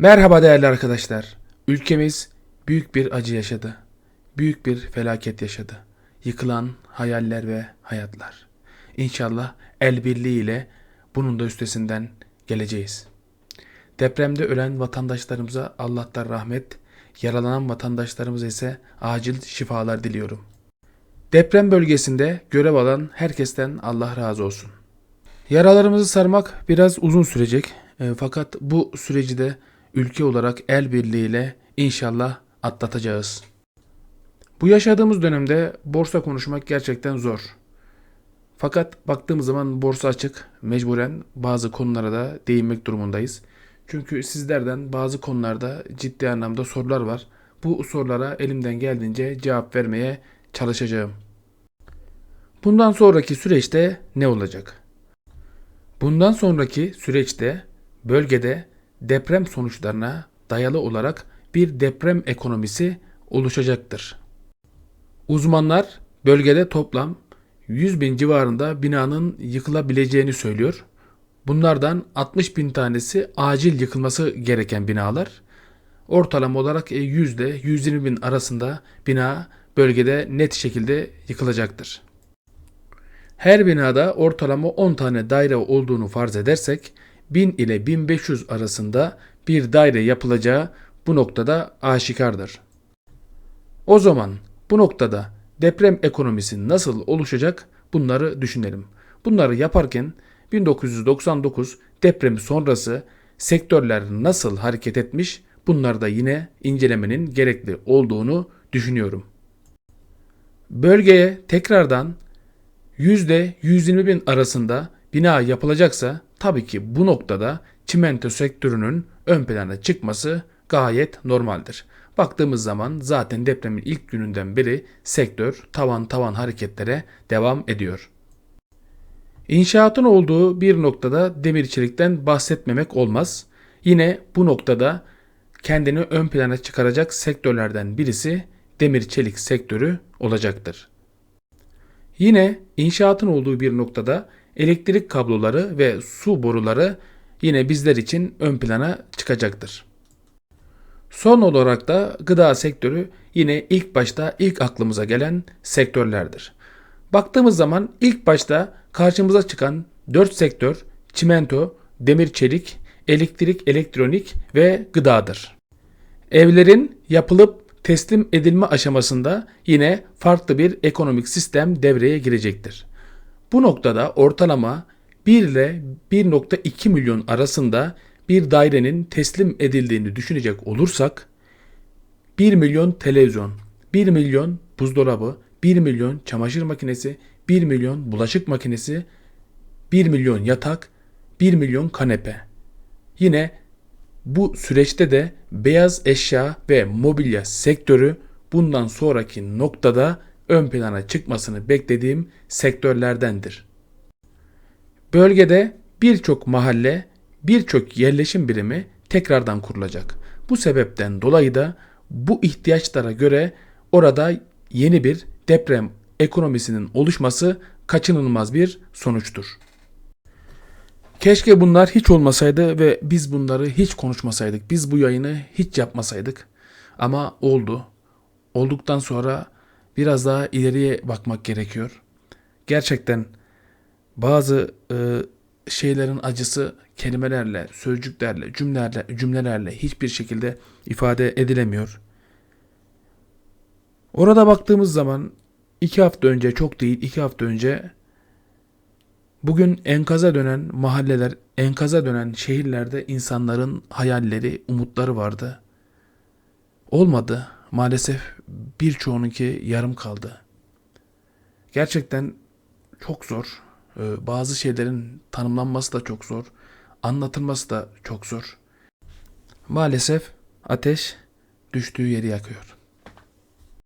Merhaba değerli arkadaşlar. Ülkemiz büyük bir acı yaşadı. Büyük bir felaket yaşadı. Yıkılan hayaller ve hayatlar. İnşallah el birliğiyle bunun da üstesinden geleceğiz. Depremde ölen vatandaşlarımıza Allah'tan rahmet, yaralanan vatandaşlarımıza ise acil şifalar diliyorum. Deprem bölgesinde görev alan herkesten Allah razı olsun. Yaralarımızı sarmak biraz uzun sürecek. E, fakat bu süreci de ülke olarak el birliğiyle inşallah atlatacağız. Bu yaşadığımız dönemde borsa konuşmak gerçekten zor. Fakat baktığımız zaman borsa açık. Mecburen bazı konulara da değinmek durumundayız. Çünkü sizlerden bazı konularda ciddi anlamda sorular var. Bu sorulara elimden geldiğince cevap vermeye çalışacağım. Bundan sonraki süreçte ne olacak? Bundan sonraki süreçte bölgede deprem sonuçlarına dayalı olarak bir deprem ekonomisi oluşacaktır. Uzmanlar bölgede toplam 100 bin civarında binanın yıkılabileceğini söylüyor. Bunlardan 60 bin tanesi acil yıkılması gereken binalar. Ortalama olarak yüzde 120 bin arasında bina bölgede net şekilde yıkılacaktır. Her binada ortalama 10 tane daire olduğunu farz edersek 1000 ile 1500 arasında bir daire yapılacağı bu noktada aşikardır. O zaman bu noktada deprem ekonomisi nasıl oluşacak bunları düşünelim. Bunları yaparken 1999 depremi sonrası sektörler nasıl hareket etmiş bunları da yine incelemenin gerekli olduğunu düşünüyorum. Bölgeye tekrardan %120 bin arasında bina yapılacaksa tabii ki bu noktada çimento sektörünün ön plana çıkması gayet normaldir. Baktığımız zaman zaten depremin ilk gününden beri sektör tavan tavan hareketlere devam ediyor. İnşaatın olduğu bir noktada demir çelikten bahsetmemek olmaz. Yine bu noktada kendini ön plana çıkaracak sektörlerden birisi demir çelik sektörü olacaktır. Yine inşaatın olduğu bir noktada elektrik kabloları ve su boruları yine bizler için ön plana çıkacaktır. Son olarak da gıda sektörü yine ilk başta ilk aklımıza gelen sektörlerdir. Baktığımız zaman ilk başta karşımıza çıkan 4 sektör çimento, demir çelik, elektrik, elektronik ve gıdadır. Evlerin yapılıp teslim edilme aşamasında yine farklı bir ekonomik sistem devreye girecektir. Bu noktada ortalama 1 ile 1.2 milyon arasında bir dairenin teslim edildiğini düşünecek olursak 1 milyon televizyon, 1 milyon buzdolabı, 1 milyon çamaşır makinesi, 1 milyon bulaşık makinesi, 1 milyon yatak, 1 milyon kanepe. Yine bu süreçte de beyaz eşya ve mobilya sektörü bundan sonraki noktada ön plana çıkmasını beklediğim sektörlerdendir. Bölgede birçok mahalle, birçok yerleşim birimi tekrardan kurulacak. Bu sebepten dolayı da bu ihtiyaçlara göre orada yeni bir deprem ekonomisinin oluşması kaçınılmaz bir sonuçtur. Keşke bunlar hiç olmasaydı ve biz bunları hiç konuşmasaydık. Biz bu yayını hiç yapmasaydık. Ama oldu. Olduktan sonra biraz daha ileriye bakmak gerekiyor. Gerçekten bazı e, şeylerin acısı kelimelerle, sözcüklerle, cümlelerle, cümlelerle hiçbir şekilde ifade edilemiyor. Orada baktığımız zaman iki hafta önce çok değil iki hafta önce bugün enkaza dönen mahalleler, enkaza dönen şehirlerde insanların hayalleri, umutları vardı. Olmadı. Maalesef birçoğununki yarım kaldı. Gerçekten çok zor. Ee, bazı şeylerin tanımlanması da çok zor. Anlatılması da çok zor. Maalesef ateş düştüğü yeri yakıyor.